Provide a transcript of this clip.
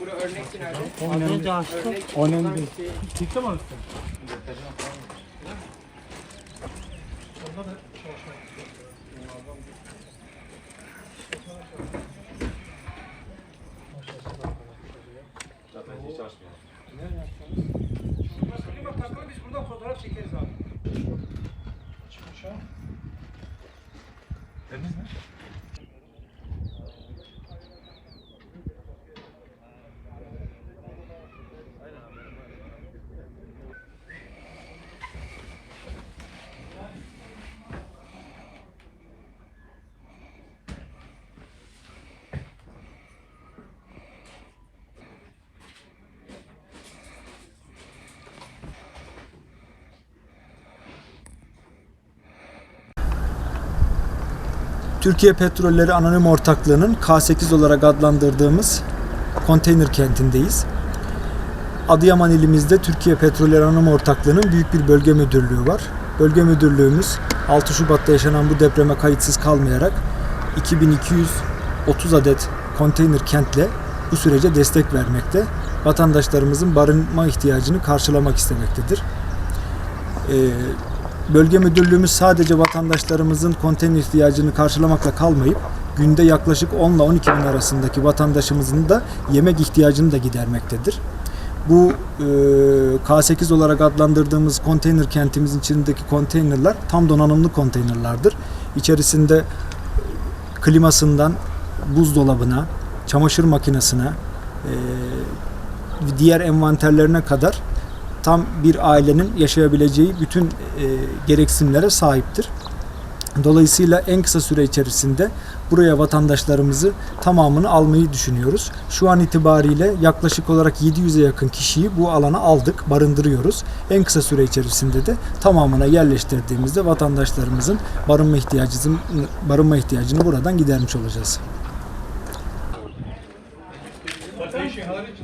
Burada örnek nerede? Az önce açtık. Örnek Önemli değil. Çıktı mı üstüne? Klima takılı biz buradan fotoğraf çekeriz abi. Türkiye Petrolleri Anonim Ortaklığı'nın K8 olarak adlandırdığımız konteyner kentindeyiz. Adıyaman ilimizde Türkiye Petrolleri Anonim Ortaklığı'nın büyük bir bölge müdürlüğü var. Bölge müdürlüğümüz 6 Şubat'ta yaşanan bu depreme kayıtsız kalmayarak 2230 adet konteyner kentle bu sürece destek vermekte. Vatandaşlarımızın barınma ihtiyacını karşılamak istemektedir. Ee, Bölge müdürlüğümüz sadece vatandaşlarımızın konteyner ihtiyacını karşılamakla kalmayıp günde yaklaşık 10 ile 12 bin arasındaki vatandaşımızın da yemek ihtiyacını da gidermektedir. Bu e, K8 olarak adlandırdığımız konteyner kentimizin içindeki konteynerler tam donanımlı konteynerlardır. İçerisinde klimasından buzdolabına, çamaşır makinesine, e, diğer envanterlerine kadar tam bir ailenin yaşayabileceği bütün e, gereksinimlere sahiptir. Dolayısıyla en kısa süre içerisinde buraya vatandaşlarımızı tamamını almayı düşünüyoruz. Şu an itibariyle yaklaşık olarak 700'e yakın kişiyi bu alana aldık, barındırıyoruz. En kısa süre içerisinde de tamamına yerleştirdiğimizde vatandaşlarımızın barınma ihtiyacını barınma ihtiyacını buradan gidermiş olacağız. Ateşi hariç